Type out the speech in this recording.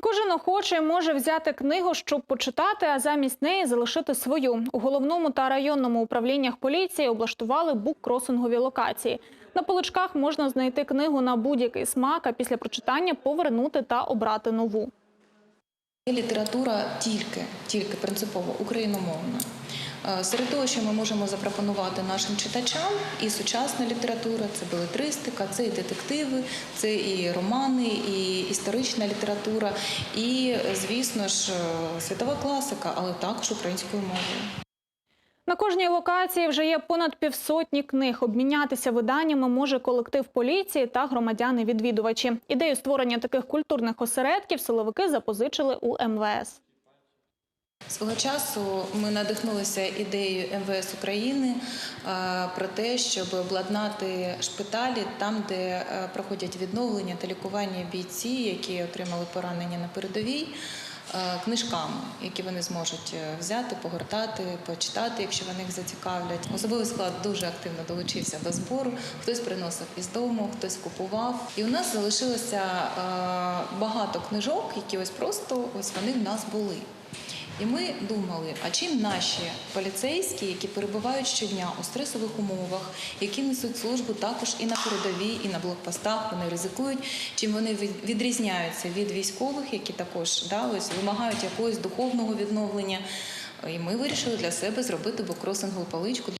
Кожен охочий може взяти книгу, щоб почитати, а замість неї залишити свою. У головному та районному управліннях поліції облаштували буккросингові локації. На поличках можна знайти книгу на будь-який смак, а після прочитання повернути та обрати нову. Література тільки, тільки принципово україномовна. Е, Серед того, що ми можемо запропонувати нашим читачам, і сучасна література, це белетристика, це і детективи, це і романи, і історична література, і, звісно ж, е, світова класика, але також українською мовою. На кожній локації вже є понад півсотні книг. Обмінятися виданнями може колектив поліції та громадяни-відвідувачі. Ідею створення таких культурних осередків силовики запозичили у МВС. Свого часу ми надихнулися ідеєю МВС України е, про те, щоб обладнати шпиталі там, де е, проходять відновлення та лікування бійці, які отримали поранення на передовій. е, Книжками, які вони зможуть взяти, погортати, почитати, якщо вони їх зацікавлять. Особовий склад дуже активно долучився до збору. Хтось приносив із дому, хтось купував. І у нас залишилося багато книжок, які ось просто ось вони в нас були. І ми думали, а чим наші поліцейські, які перебувають щодня у стресових умовах, які несуть службу також і на передовій, і на блокпостах, вони ризикують, чим вони відрізняються від військових, які також да, ось, вимагають якогось духовного відновлення. І ми вирішили для себе зробити букросингову паличку.